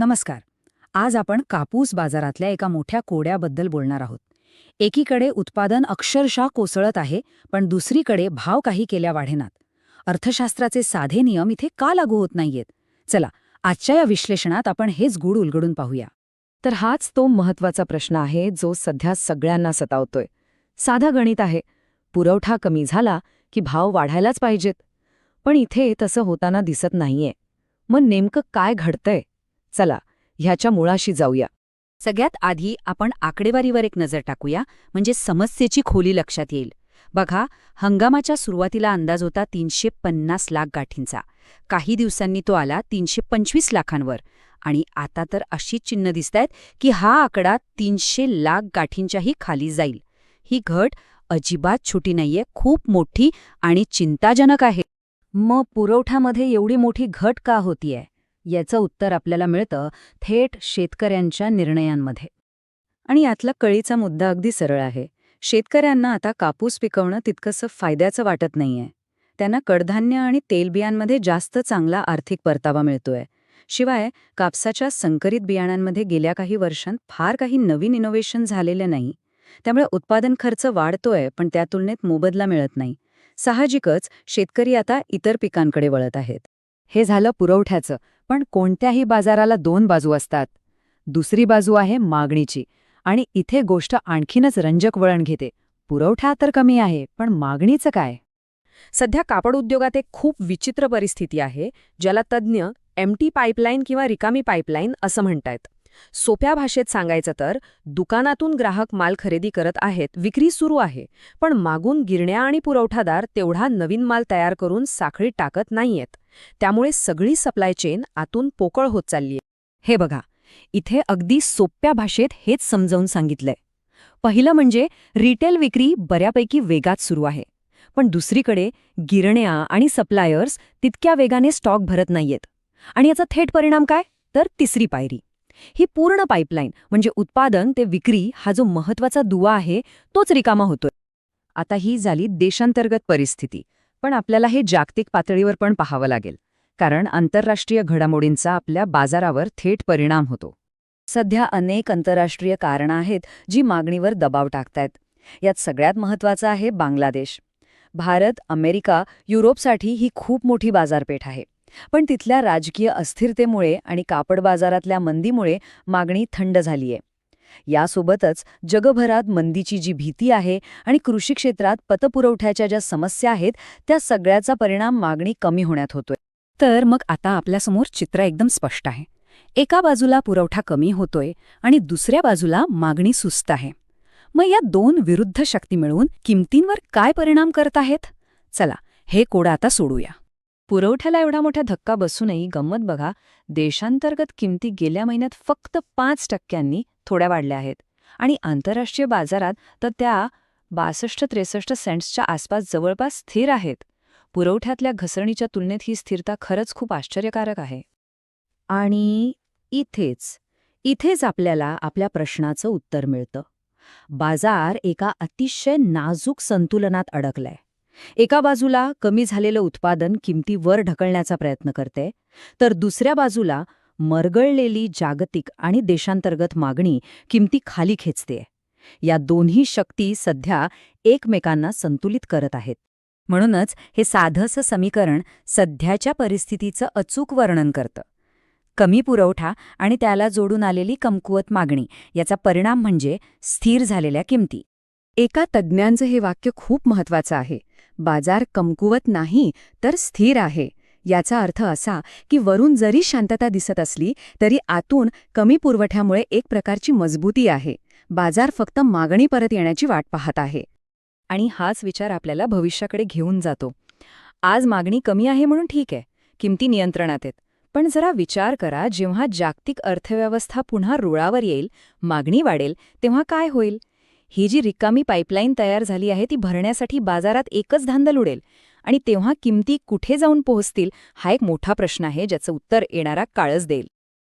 नमस्कार. आज आपण कापूस बाजारातल्या एका मोठ्या कोड्याबद्दल बोलणार आहोत. एकीकडे उत्पादन अक्षरशः कोसळत आहे पण दुसरीकडे भाव काही केल्या वाढेनात. अर्थशास्त्राचे साधे नियम इथे का लागू होत नाहीयेत? चला आजच्या या विश्लेषणात आपण हेच गूढ उलगडून पाहूया. तर हाच तो महत्त्वाचा प्रश्न आहे जो सध्या सगळ्यांना सतावतोय. साधा गणित आहे पुरवठा कमी झाला की भाव वाढायलाच पाहिजेत. पण इथे तसं होताना दिसत नाहीये. मग नेमकं काय घडतंय? चला ह्याच्या मुळाशी जाऊया. सगळ्यात आधी आपण आकडेवारीवर एक नजर टाकूया म्हणजे समस्येची खोली लक्षात येईल. बघा हंगामाच्या सुरुवातीला अंदाज होता तीनशे पन्नास लाख गाठींचा. काही दिवसांनी तो आला तीनशे पंचवीस लाखांवर. आणि आता तर अशी चिन्ह दिसतायत की हा आकडा तीनशे लाख गाठींच्याही खाली जाईल. ही घट अजिबात छोटी नाहीये खूप मोठी आणि चिंताजनक आहे. मग पुरवठ्यामध्ये एवढी मोठी घट का होतीये? याचं उत्तर आपल्याला मिळतं थेट शेतकऱ्यांच्या निर्णयांमध्ये. आणि यातला कळीचा मुद्दा अगदी सरळ आहे. शेतकऱ्यांना आता कापूस पिकवणं तितकंसं फायद्याचं वाटत नाहीये. त्यांना कडधान्य आणि तेलबियांमध्ये जास्त चांगला आर्थिक परतावा मिळतोय. शिवाय कापसाच्या संकरित बियाणांमध्ये गेल्या काही वर्षांत फार काही नवीन इनोव्हेशन झालेले नाही. त्यामुळे उत्पादन खर्च वाढतोय पण त्या तुलनेत मोबदला मिळत नाही. साहजिकच शेतकरी आता इतर पिकांकडे वळत आहेत. हे झालं पुरवठ्याचं. पण कोणत्याही बाजाराला दोन बाजू असतात. दुसरी बाजू आहे मागणीची आणि इथे गोष्ट आणखीनच रंजक वळण घेते. पुरवठा तर कमी आहे पण मागणीचं काय? सध्या कापड उद्योगात एक खूप विचित्र परिस्थिती आहे ज्याला तज्ज्ञ एमटी पाईपलाईन किंवा रिकामी पाईपलाईन असं म्हणतायत. सोप्या भाषेत सांगायचं तर दुकानातून ग्राहक माल खरेदी करत आहेत विक्री सुरू आहे पण मागून गिरण्या आणि पुरवठादार तेवढा नवीन माल तयार करून साखळी टाकत नाहीयेत. त्यामुळे सगळी सप्लाय चेन आतून पोकळ होत चाललीय. हे बघा इथे अगदी सोप्या भाषेत हेच समजावून सांगितलंय. पहिलं म्हणजे रिटेल विक्री बऱ्यापैकी वेगात सुरू आहे. पण दुसरीकडे गिरण्या आणि सप्लायर्स तितक्या वेगाने स्टॉक भरत नाहीयेत. आणि याचा थेट परिणाम काय? तर तिसरी पायरी. ही पूर्ण पाईपलाईन म्हणजे उत्पादन ते विक्री हा जो महत्त्वाचा दुवा आहे तोच रिकामा होतोय. आता ही झाली देशांतर्गत परिस्थिती. पण आपल्याला हे जागतिक पातळीवर पण पाहावं लागेल. कारण आंतरराष्ट्रीय घडामोडींचा आपल्या बाजारावर थेट परिणाम होतो. सध्या अनेक आंतरराष्ट्रीय कारणं आहेत जी मागणीवर दबाव टाकतायत. यात सगळ्यात महत्वाचं आहे बांगलादेश. भारत अमेरिका युरोपसाठी ही खूप मोठी बाजारपेठ आहे. पण तिथल्या राजकीय अस्थिरतेमुळे आणि कापड बाजारातल्या मंदीमुळे मागणी थंड झालीय. यासोबतच जगभरात मंदीची जी भीती आहे आणि कृषी क्षेत्रात पतपुरवठ्याच्या ज्या समस्या आहेत त्या सगळ्याचा परिणाम मागणी कमी होण्यात होतोय. तर मग आता आपल्यासमोर चित्र एकदम स्पष्ट आहे. एका बाजूला पुरवठा कमी होतोय आणि दुसऱ्या बाजूला मागणी सुस्त आहे. मग या दोन विरुद्ध शक्ती मिळून किमतींवर काय परिणाम करत आहेत? चला हे कोडं आता सोडूया. पुरवठ्याला एवढा मोठा धक्का बसूनही गंमत बघा देशांतर्गत किमती गेल्या महिन्यात फक्त पाच टक्क्यांनी थोड्या वाढल्या आहेत. आणि आंतरराष्ट्रीय बाजारात तर त्या बासष्ट त्रेसष्ट सेंट्सच्या आसपास जवळपास स्थिर आहेत. पुरवठ्यातल्या घसरणीच्या तुलनेत ही स्थिरता खरंच खूप आश्चर्यकारक आहे. आणि इथेच इथेच आपल्याला आपल्या प्रश्नाचं उत्तर मिळतं. बाजार एका अतिशय नाजूक संतुलनात अडकलाय. एका बाजूला कमी झालेलं उत्पादन किमतीवर ढकलण्याचा प्रयत्न करते तर दुसऱ्या बाजूला मरगळलेली जागतिक आणि देशांतर्गत मागणी किमती खाली खेचते. या दोन्ही शक्ती सध्या एकमेकांना संतुलित करत आहेत. म्हणूनच हे साधंसं समीकरण सध्याच्या परिस्थितीचं अचूक वर्णन करतं. कमी पुरवठा आणि त्याला जोडून आलेली कमकुवत मागणी याचा परिणाम म्हणजे स्थिर झालेल्या किमती. एका तज्ज्ञांचं हे वाक्य खूप महत्वाचं आहे. बाजार कमकुवत नाही तर स्थिर आहे. याचा अर्थ असा की वरून जरी शांतता दिसत असली तरी आतून कमी पुरवठ्यामुळे एक प्रकारची मजबूती आहे. बाजार फक्त मागणी परत येण्याची वाट पाहत आहे. आणि हाच विचार आपल्याला भविष्याकडे घेऊन जातो. आज मागणी कमी आहे म्हणून ठीक आहे किमती नियंत्रणात आहेत. पण जरा विचार करा जेव्हा जागतिक अर्थव्यवस्था पुन्हा रुळावर येईल मागणी वाढेल तेव्हा काय होईल? ही जी रिकामी पाईपलाईन तयार झाली आहे ती भरण्यासाठी बाजारात एकच धांदल उडेल. आणि तेव्हा किमती कुठे जाऊन पोहोचतील हा एक मोठा प्रश्न आहे ज्याचं उत्तर येणारा काळच देईल.